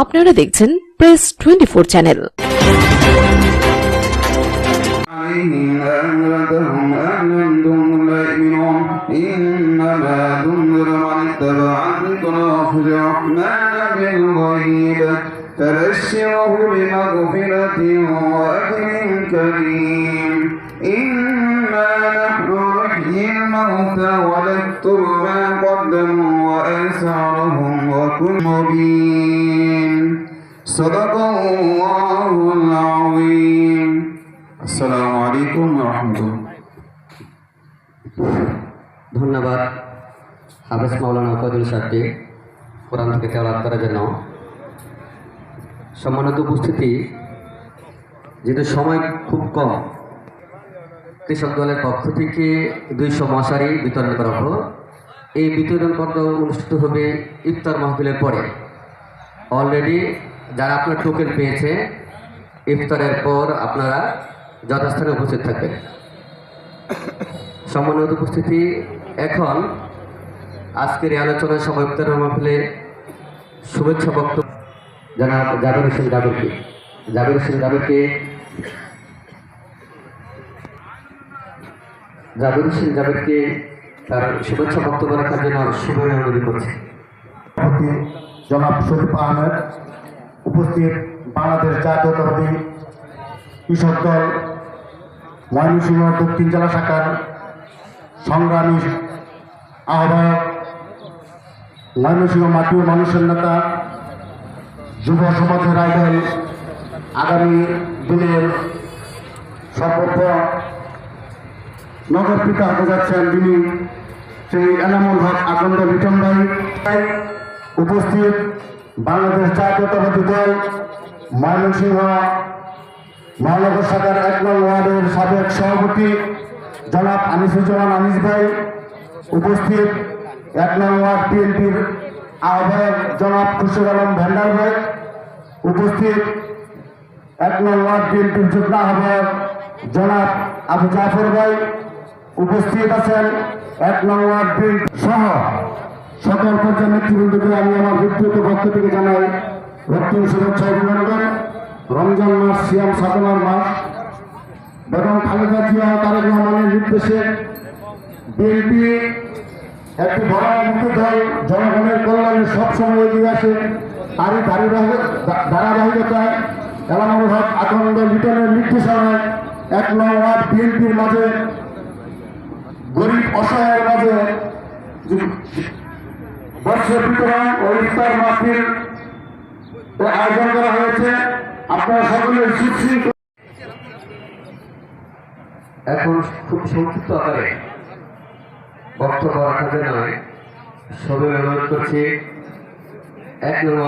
আপনারা দেখছেন press twenty four channel عليهم أنذرتهم أن لم لا يؤمنون إنما تنذر من اتبع الذكر وخشع الرحمن بالغيب فبشره بمغفرة وأجر كريم إنا نحن نحيي الموتى ونكتب ما قدموا وآثارهم وكل مبين صدق الله العظيم আসসালামু আলাইকুম রহমতুল্লাহ ধন্যবাদ হাফেজ মাওলানা কদুল সাহেবকে কোরআন থেকে তেলাওয়াত করার জন্য সম্মানিত উপস্থিতি যেহেতু সময় খুব কম কৃষক দলের পক্ষ থেকে দুইশো মশারি বিতরণ করা হলো এই বিতরণ পর্ব অনুষ্ঠিত হবে ইফতার মাহফিলের পরে অলরেডি যারা আপনার টোকেন পেয়েছে, ইফতারের পর আপনারা যথাস্থানে উপস্থিত থাকবেন। সম্মানিত উপস্থিতি, এখন আজকের এই আলোচনার সময় ইফতার মাহফিলে শুভেচ্ছা বক্তব্য। জানা জাবির হোসেন জাবিরকে। জাবির হোসেন জাবিরকে জাবির হোসেন জাবিরকে তার শুভেচ্ছা বক্তব্য রাখার জন্য শুভ অনুরোধ করছি। জনাব শরীফ আহমেদ উপস্থিত বাংলাদেশ জাতীয়তাবাদী কৃষক দল, ময়মনসিংহ দক্ষিণ জেলা শাখার সংগ্রামী আহ্বায়ক, ময়মনসিংহ মাটির মানুষের নেতা, যুব সমাজের আইডল আগামী দিনের সর্বত্র নগর পিতা হতে যাচ্ছেন যিনি সেই এনামুল হক আকন্দ লিটন ভাই। উপস্থিত বাংলাদেশ জাতীয়তাবাদী দল ময়মনসিংহ মহানগর শাখার এক নং ওয়ার্ডের সাবেক সভাপতি জনাব আনিসুজ্জামান আনিস ভাই, উপস্থিত এক নং ওয়ার্ড বিএনপির আহ্বায়ক জনাব খুশির আলম ভ্যান্ডার ভাই, উপস্থিত এক নং ওয়ার্ড বিএনপির যুগ্ম আহ্বায়ক জনাব আবু জাফর ভাই, উপস্থিত আছেন এক নং ওয়ার্ড বিএনপি সহ। সকল পর্যায়ের নেতৃবৃন্দকে আমি আমার ব্যক্তিগত পক্ষ থেকে জানাই, রক্তিম শুভেচ্ছা অভিনন্দন। রমজান মাস, সিয়াম সাধনার মাস। বেগম খালেদা জিয়া তারেক রহমানের নির্দেশে বিএনপি একটি বড় মুক্তি দল জনগণের কল্যাণে সবসময় এগিয়ে আসে। তারই ধারাবাহিক ধারাবাহিকতায় এলামুল হক আকন্দ লিটনের নির্দেশনায় এক নং ওয়ার্ড বিএনপির মাঝে, গরিব অসহায়ের মাঝে বর্ষের বিতরণ ও ইফতার মাহফিল আয়োজন করা হয়েছে। আপনারা সকলের সুশৃঙ্খল এখন খুব সংক্ষিপ্ত আকারে বক্তব্য রাখার জন্য সবাই অনুরোধ করছি এক নম্বর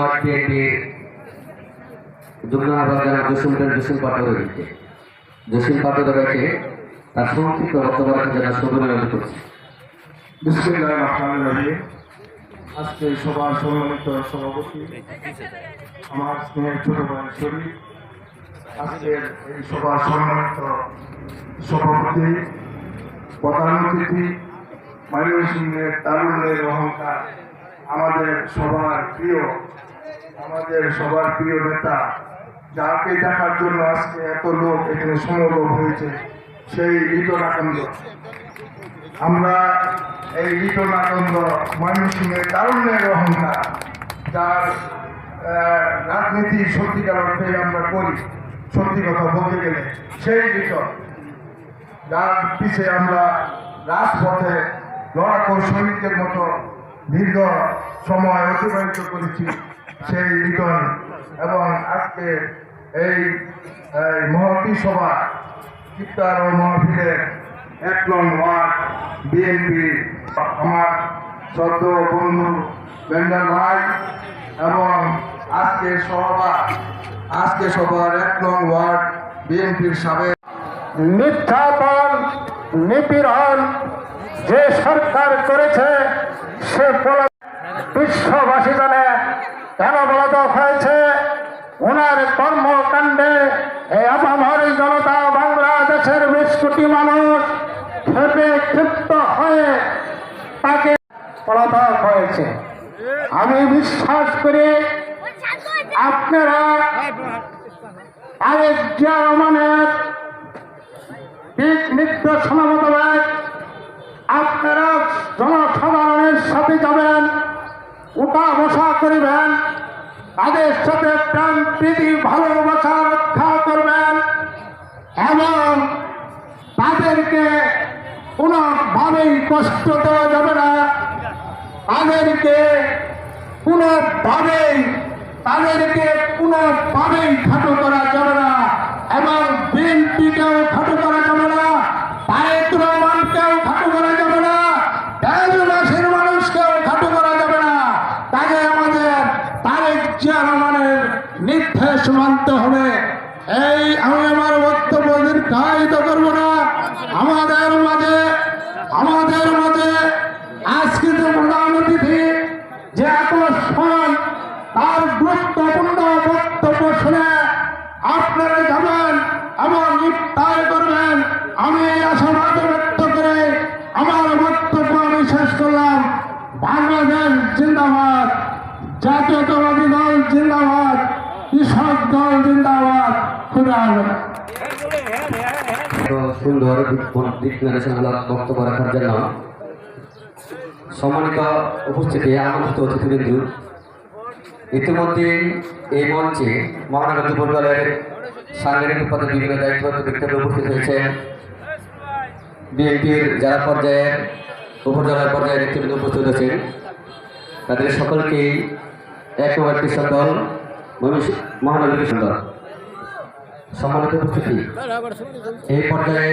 আহ্বায়ক জসিমদের জসিম পাটোয়ারিকে জসিম পাটোয়ারিকে তার সংক্ষিপ্ত বক্তব্য রাখার জন্য সবাই অনুরোধ করছি। বিসমিল্লাহির রহমানির রহিম। আজকে সবার সম্মানিত সভাপতি আমার স্নেহের ছোট ভাই শরীফ। আজকের এই সবার সম্মানিত সভাপতি, প্রধান অতিথি ময়মনসিংহের তারুণের অহংকার আমাদের সবার প্রিয়, আমাদের সবার প্রিয় নেতা, যাকে দেখার জন্য আজকে এত লোক এখানে সমাগম হয়েছে, সেই আকান্দ আমরা এই আনন্দ ময়মনসিংহের তারুণ্যের অহংকার, যার রাজনীতি সত্যিকার অর্থে আমরা করি, সত্যি কথা বলতে গেলে, সেই লিটন যার পিছে আমরা রাজপথে লড়াকু সৈনিকের মতো দীর্ঘ সময় অতিবাহিত করেছি, সেই লিটন এবং আজকে এই মহতী সভা ইফতার ও মহফিলের এক নং ওয়ার্ড বিএনপি, আমার শ্রদ্ধ বন্ধু বেন্ডার ভাই এবং আজকে সভা আজকে সভার এক নং ওয়ার্ড বিএনপির সাবেক নির্যাতন নিপীড়ন যে সরকার করেছে, সে বিশ্ববাসী জানে কেন বলদ হয়েছে? ওনার কর্মকাণ্ডে এই আপামর জনতা বাংলাদেশের বেশ কোটি মানুষ ক্ষেপে ক্ষিপ্ত হয়ে তাকে পলাতক হয়েছে। আমি বিশ্বাস করি আপনারা আরেক জিয়া রহমানের দিক নির্দেশনা মোতাবেক আপনারা জনসাধারণের সাথে যাবেন উঠা বসা করিবেন, তাদের সাথে প্রাণ প্রীতি ভালোবাসা রক্ষা করবেন এবং তাদেরকে কোনোভাবেই কষ্ট দেওয়া যাবে না। তাদেরকে কোনোভাবেই তাদেরকে কোনোভাবেই খাটো করা যাবে না। এবং বিএনপিকেও খাটো করা যাবে না তারেক রহমানকেও খাটো করা যাবে না দেশবাসীর মানুষকেও খাটো করা যাবে না তাকে আমাদের তারেক জিয়া রহমানের নির্দেশ মানতে হবে এই আমি আমার বক্তব্য দীর্ঘায়িত করব না আমাদের মাঝে আমাদের মাঝে আজকে যে প্রধান অতিথি যে এত সম্মান তার গুরুত্বপূর্ণ বক্তব্য শুনে আপনারা যাবেন এবং ইফতার করবেন আমি এই আশাবাদ ব্যক্ত করে আমার বক্তব্য আমি শেষ করলাম বাংলাদেশ জিন্দাবাদ, জাতীয়তাবাদী দল জিন্দাবাদ, কৃষক দল জিন্দাবাদ, খুদা। সুন্দর দিক বক্তব্য রাখার জন্য সম্মানিত উপস্থিতি আমন্ত্রিত অতিথিবৃন্দু, ইতিমধ্যে এই মঞ্চে মহানগর যুব দলের সাংগঠনিক পদে বিভিন্ন ব্যক্তিরা উপস্থিত হয়েছে বিএনপির জেলা পর্যায়ের উপজেলা পর্যায়ের নেতৃবৃন্দ উপস্থিত হয়েছেন তাদের সকলকেই একবার কৃষক দল মহানগর কৃষক দল। সম্মানিত উপস্থিতি। এই পর্যায়ে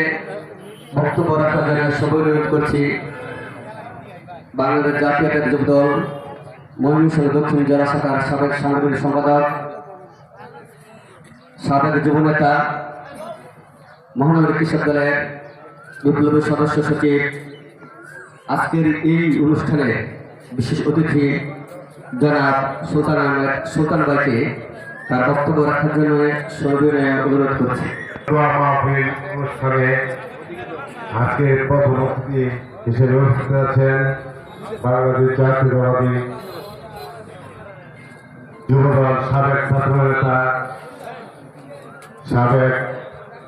বক্তব্য রাখার জন্য সবাই অনুরোধ করছি, বাংলাদেশ জাতীয় যুব দল ময়মনসিংহ দক্ষিণ জেলা শাখার সাবেক সাংগঠনিক সম্পাদক, সাবেক যুবনেতা মহানগর কৃষক দলের বিপ্লবী সদস্য সচিব আজকের এই অনুষ্ঠানে বিশেষ অতিথি জনাব সুলতান আহমেদ, সুলতান ভাইকে তার বক্তব্য রাখার জন্য সবিনয়ে অনুরোধ করছি। অনুষ্ঠানে প্রধান অতিথি হিসেবে উপস্থিত আছেন বাংলাদেশ জাতীয়তাবাদী যুবদল সাবেক ছাত্র সাবেক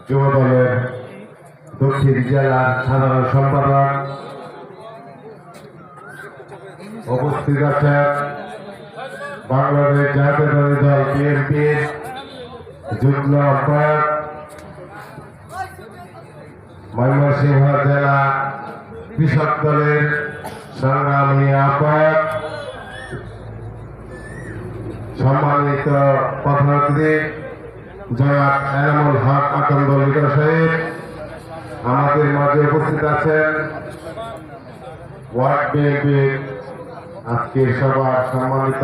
যুবদলের দক্ষিণ জেলার সাধারণ সম্পাদক উপস্থিত আছেন বাংলাদেশ জাতীয়তাবাদী দল বিএনপির যুগ্ম আহ্বায়ক ময়মনসিংহ জেলা কৃষক দলের সংগ্রামী আহ্বায়ক, সম্মানিত পথনাত্রী জনাব এনামুল হক আকন্দ লিডার সাহেব, আমাদের মাঝে উপস্থিত আছেন ওয়ার্ড বিএনপির আজকের সভা সম্মানিত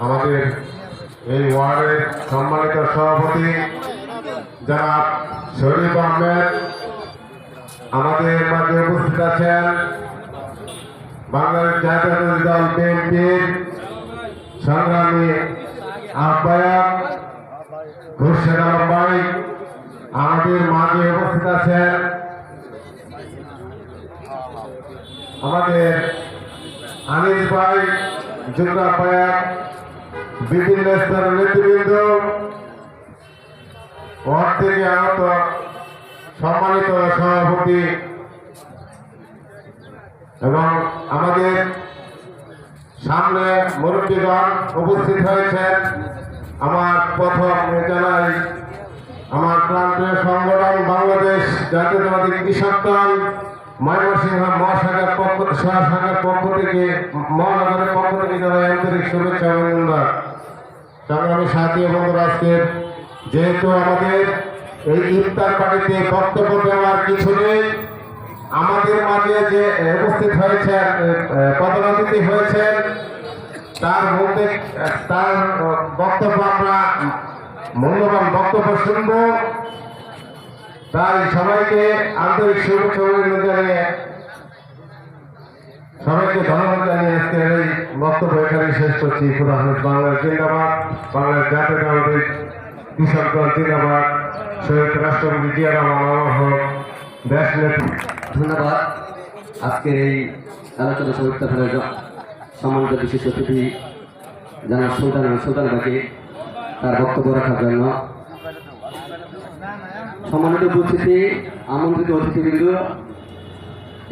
আমাদের এই ওয়ার্ডের সম্মানিত সভাপতি শরীফ আহমেদ। আমাদের মাঝে উপস্থিত আছেন বাংলাদেশ জাতীয়তাবাদী দল বিএনপির সংগ্রামী আহ্বায়ক খুরশেদ আলম ভাই, আমাদের আমাদের আনিস ভাই, যুগ্ম আহ্বায়ক, বিভিন্ন স্তরের নেতৃবৃন্দ ওয়ার্ড থেকে আগত সম্মানিত সভাপতি এবং আমাদের সামনে মুরব্বীগণ উপস্থিত হয়েছেন। আমার প্রথম জানাই আমার প্রান্তীয় সংগঠন বাংলাদেশ জাতীয়তাবাদী কৃষক দল, ময়মনসিংহ মহাশাখার পক্ষ শাখার পক্ষ থেকে, মহানগরের পক্ষ থেকে যারা আন্তরিক শুভেচ্ছা অভিনন্দন। সংগ্রামী সাথী এবং আজকের যেহেতু আমাদের এই ইফতার পার্টিতে বক্তব্য দেওয়ার কিছু নেই মাঝে যে উপস্থিত হয়েছে প্রধান হয়েছেন। তার মধ্যে তার বক্তব্য আমরা, মূল্যবান বক্তব্য শুনব। তাই সবাইকে আন্তরিক শুভেচ্ছা জানিয়ে, সবাইকে ধন্যবাদ জানিয়ে আজকে এই বক্তব্য এখানে শেষ করছি। খুদা বাংলার জিন্দাবাদ, বাংলার জাতীয়তাবাদী কৃষক দল জিন্দাবাদ। শহীদ রাষ্ট্রপতি জিয়া রহমান দেশ ধন্যবাদ। আজকের এই আলোচনা সমাপ্ত করার সম্মানিত বিশেষ অতিথি জানার সুলতান সুলতান বাকি তার বক্তব্য রাখার জন্য। সম্মানিত উপস্থিতি, আমন্ত্রিত অতিথিবৃন্দ,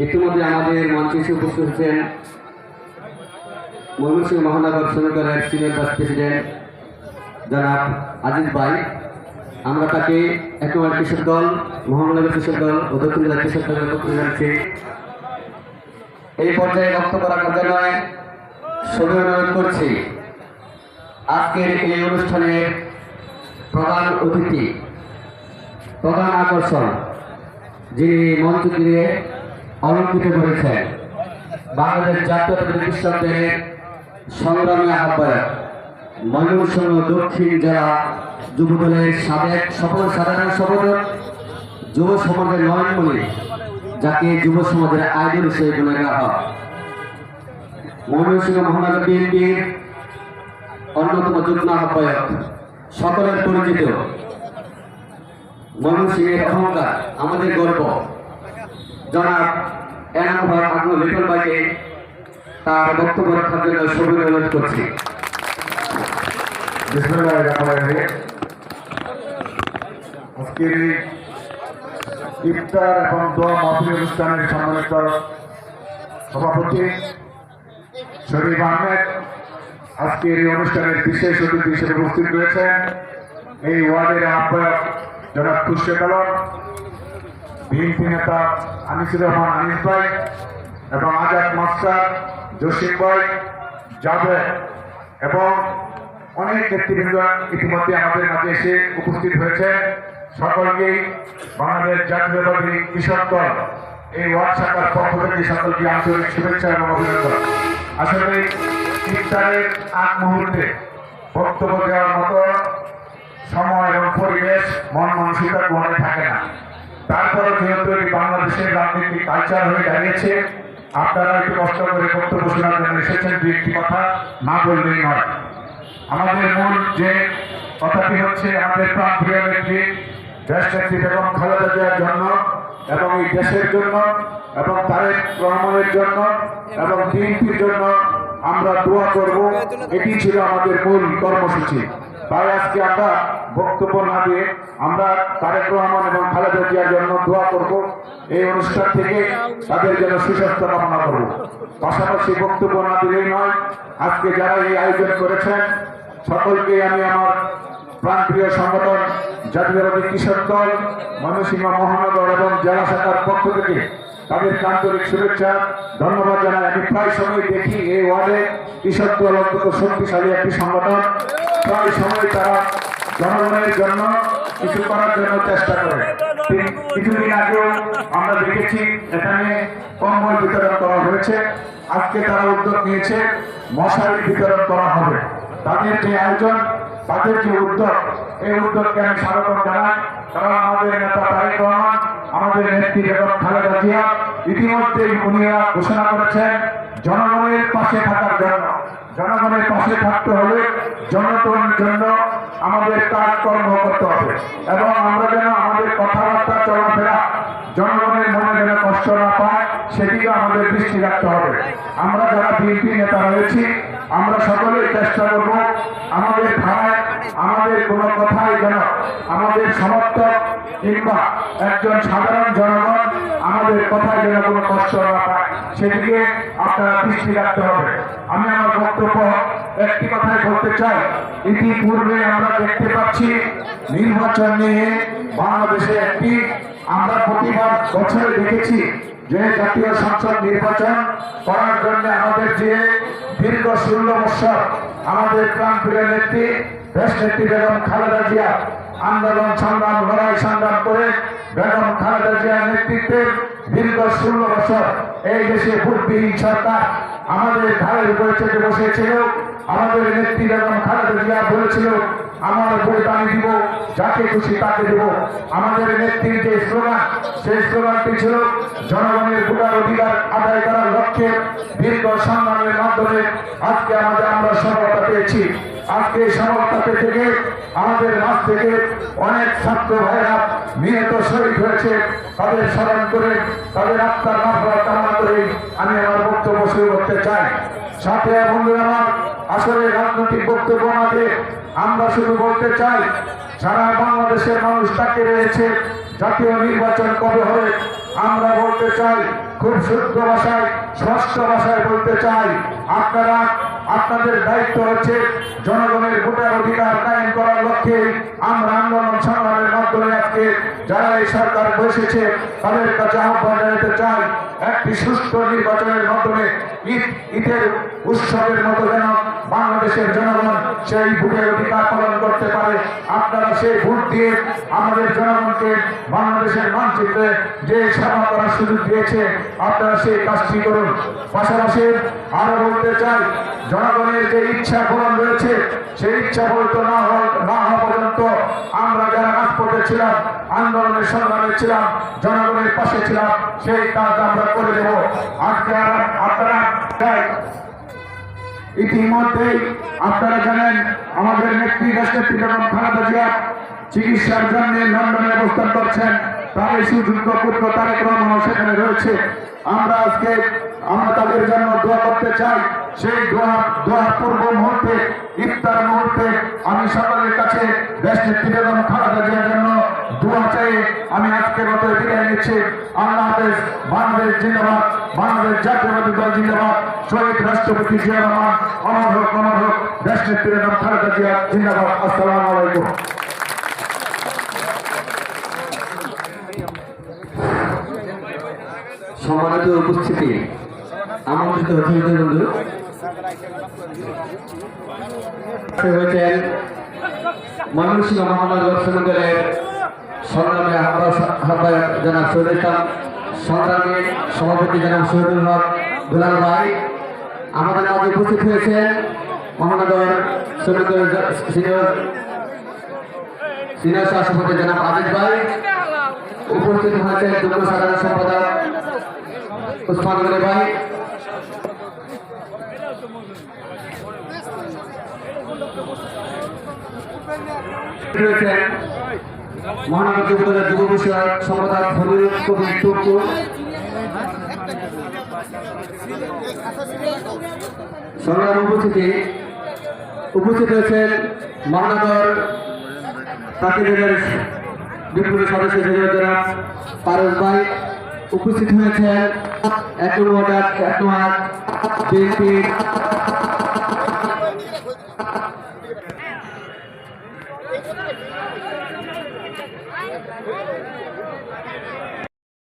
ইতিমধ্যে আমাদের মঞ্চে এসে উপস্থিত হচ্ছেন ময়মনসিংহ মহানগর শ্রমিকের সিনিয়র ভাইস প্রেসিডেন্ট জনাব আজিজ ভাই। আমরা তাকে একেবারে কৃষক দল, মহানগর কৃষক দল ও দক্ষিণ জেলা কৃষক দলের পক্ষ জানাচ্ছি। এই পর্যায়ে বক্তব্য রাখার জন্য সবাই অনুরোধ করছি। আজকের এই অনুষ্ঠানের প্রধান অতিথি, প্রধান আকর্ষণ, যিনি মঞ্চ দিয়ে অলঙ্কৃত করেছেন, বাংলাদেশ জাতীয়তাবাদী কৃষক দলের সংগ্রামী আহ্বায়ক, ময়মনসিংহ দক্ষিণ জেলা যুব দলের সাবেক সফল সাধারণ সম্পাদক, যুব সমাজের নয়নমণি। যাকে যুব সমাজের আইডল হিসেবে গণে হয়। ময়মনসিংহ মহানগর বিএনপির অন্যতম যুগ্ম আহ্বায়ক, সকলের পরিচিত। ময়মনসিংহের অহংকার আমাদের গর্ব। জনাব এনাম ভাই আগ্রহ লিটন ভাইকে তার বক্তব্য রাখার জন্য সবাই অনুরোধ করছি। আজকের ইফতার এবং দোয়া মাহফিল অনুষ্ঠানের সম্মানিত সভাপতি শরীফ আহমেদ, আজকের এই অনুষ্ঠানের বিশেষ অতিথি হিসেবে উপস্থিত রয়েছেন এই ওয়ার্ডের আহ্বায়ক জনাব খুশে আলম, বিএনপি নেতা আনিসুর রহমান আনিস ভাই এবং আজাদ মাস্টার জসিম ভাই, জাভেদ এবং অনেক নেতৃবৃন্দ ইতিমধ্যে আমাদের মাঝে এসে উপস্থিত হয়েছে সকলকেই বাংলাদেশ জাতীয়তাবাদী কৃষক দল এই ওয়ার্ড পক্ষ থেকে সকলকে আন্তরিক শুভেচ্ছা এবং অভিনন্দন। আসলে ইফতারের আগ মুহূর্তে বক্তব্য দেওয়ার মতো সময় এবং পরিবেশ মন মানসিকতা গ্রহণে থাকে না। তারপরে যেহেতু এটি বাংলাদেশের রাজনীতি কালচার হয়ে দাঁড়িয়েছে, আপনারা একটু কষ্ট করে বক্তব্য শোনার জন্য এসেছেন, দু একটি কথা না বললেই নয়। আমাদের মূল যে কথাটি হচ্ছে, আমাদের প্রাণ প্রিয় নেত্রী দেশ নেত্রী বেগম খালেদা জিয়ার জন্য এবং এই দেশের জন্য এবং তারেক রহমানের জন্য এবং বিএনপির জন্য আমরা দোয়া করব। এটি ছিল আমাদের মূল কর্মসূচি। তাই আজকে আমরা বক্তব্য না দিয়ে আমরা তারেক রহমান এবং খালেদা জিয়ার জন্য দোয়া করব। এই অনুষ্ঠান থেকে তাদের জন্য সুস্বাস্থ্য কামনা করব। পাশাপাশি বক্তব্য না দিলেই নয়, আজকে যারা এই আয়োজন করেছেন, সকলকে আমি আমার প্রাণপ্রিয় সংগঠন জাতীয়বাদী কৃষক দল, ময়মনসিংহ মহানগর এবং জেলা শাখার পক্ষ থেকে তাদের আন্তরিক শুভেচ্ছা, ধন্যবাদ জানাই। আমি প্রায় সময় দেখি এই ওয়ার্ডে কৃষক দল অন্তত শক্তিশালী একটি সংগঠন। প্রায় সময় তারা জনগণের জন্য কিছু করার জন্য চেষ্টা করে। কিছুদিন আগেও আমরা দেখেছি, এখানে কম্বল বিতরণ করা হয়েছে। আজকে তারা উদ্যোগ নিয়েছে মশারি বিতরণ করা হবে। তাদের যে আয়োজন তাদের যে উদ্যোগ এই উদ্যোগকে আমি স্বাগত জানাই কারণ আমাদের নেতা তারেক রহমান, আমাদের নেত্রী বেগম খালেদা জিয়া ইতিমধ্যেই উনিরা ঘোষণা করেছেন, জনগণের পাশে থাকার জন্য। জনগণের পাশে থাকতে হলে জনগণের জন্য আমাদের কাজকর্ম করতে হবে। এবং আমরা যেন আমাদের কথাবার্তা চলাফেরা জনগণের মনে যেন কষ্ট না পায়, সেদিকে আমাদের দৃষ্টি রাখতে হবে। আমরা যারা বিএনপি নেতা রয়েছি আমরা সকলেই চেষ্টা করব আমাদের ধারায় আমাদের কোনো কথাই যেন আমাদের সমর্থক কিংবা একজন সাধারণ জনগণ আমাদের কথায় যেন কোনো কষ্ট না পায়, সেদিকে আপনারা দৃষ্টি রাখতে হবে। আমি আমার বক্তব্য একটি কথাই বলতে চাই। ইতিপূর্বে আমরা দেখতে পাচ্ছি নির্বাচন নিয়ে বাংলাদেশে একটি আমরা প্রতিবার বছরে দেখেছি। যে জাতীয় সংসদ নির্বাচন করার জন্য আমাদের যে দীর্ঘ ষোলো বছর আমাদের প্রাণপ্রিয় নেত্রী দেশ নেত্রী বেগম খালেদা জিয়া, আন্দোলন সংগ্রাম, লড়াই সংগ্রাম করে বেগম খালেদা জিয়ার নেতৃত্বে দীর্ঘ ষোলো বছর এই দেশে ভোটবিহীন সরকার আমাদের ঘাড়ের উপরে চেপে বসেছিল। আমাদের নেত্রী বেগম খালেদা জিয়া বলেছিল, আমার ভোট আমি দিব, যাকে খুশি তাকে দিব। আমাদের নেত্রীর যে স্লোগান, সেই স্লোগানটি ছিল, জনগণের ভোটার অধিকার আদায় করার লক্ষ্যে দীর্ঘ সংগ্রামের মাধ্যমে আজকে আমাদের আমরা সফলতা পেয়েছি। আজকে এই থেকে, আমাদের মাঝ থেকে অনেক ছাত্র ভাইরা নিহত শহীদ হয়েছে। তাদের স্মরণ করে, তাদের আত্মার মাফা কামনা করে আমি আমার বক্তব্য শুরু করতে চাই। সাথে বন্ধুরা আমার, আসলে রাজনৈতিক বক্তব্য দিয়ে আমরা শুধু বলতে চাই, সারা বাংলাদেশের মানুষ তাকে রয়েছে, জাতীয় নির্বাচন কবে হবে, আমরা বলতে চাই, খুব শুদ্ধ ভাষায়, স্পষ্ট ভাষায় বলতে চাই, আপনারা আপনাদের দায়িত্ব হচ্ছে জনগণের ভোটার অধিকার কায়েম করার লক্ষ্যে আমরা আন্দোলন সংগ্রামের মাধ্যমে আজকে যারা এই সরকার বসেছে, তাদের কাছে আহ্বান জানাতে চাই, একটি সুষ্ঠু নির্বাচনের মাধ্যমে ঈদ, ঈদের উৎসবের মতো যেন বাংলাদেশের জনগণ সেই ভোটের অধিকার পালন করতে পারে। আপনারা সেই ভোট দিয়ে আমাদের জনগণকে বাংলাদেশের মানচিত্রে যে সেবা করার সুযোগ দিয়েছে, আপনারা সেই কাজটি করুন। পাশাপাশি আরও বলতে চাই, জনগণের যে ইচ্ছা পূরণ রয়েছে, সেই ইচ্ছা পূরিত না হওয়া না হওয়া পর্যন্ত আমরা যারা রাজপথে ছিলাম আন্দোলনের সংগ্রামে ছিলাম, জনগণের পাশে ছিলাম, সেই কাজ আমরা করে দেব। আজকে আপনারা ইতিমধ্যেই আপনারা জানেন, আমাদের নেত্রী রাষ্ট্রপতি বেগম খালেদা জিয়া চিকিৎসার জন্য লন্ডনে অবস্থান করছেন। এই সুযোগ্য পুত্র তারেক রহমান সেখানে রয়েছে। আমরা আজকে, আমরা তাদের জন্য দোয়া করতে চাই। সেই দোয়া দোয়ার পূর্ব মুহূর্তে, ইফতার মুহূর্তে আমি সকলের কাছে দেশ নেত্রী বেগম খালেদা জিয়ার জন্য দোয়া চাই। আমি আজকে মতো বিদায় নিচ্ছি। হাফেজ, বাংলাদেশ জিন্দাবাদ, বাংলাদেশ জাতীয়বাদী দল জিন্দাবাদ। শহীদ রাষ্ট্রপতি জিয়া অমর হোক অমর হোক দেশ নেত্রী বেগম খালেদা জিয়া জিন্দাবাদ। আসসালামু আলাইকুম। সম্মানিত উপস্থিতি, আমন্ত্রিত অতিথি বন্ধু হয়েছেন ময়মনসিংহ মহানগর সভাপতি জনাব ভাই। আমাদের উপস্থিত হয়েছেন মহানগর সিনিয়র সিনিয়র সভাপতি জনাব ভাই। উপস্থিত হয়েছেন যুগ্ম সাধারণ সম্পাদক উসমান ভাই। রয়েছেন মহানগর যুবদলের যুব বিষয়ক সম্পাদক সংগ্রাম উপস্থিতি, উপস্থিত হয়েছেন মহানগর তাকিদের বিপ্লবী সদস্য জেলা পারস ভাই। উপস্থিত হয়েছেন এক নম্বর এক নম্বর বিএনপির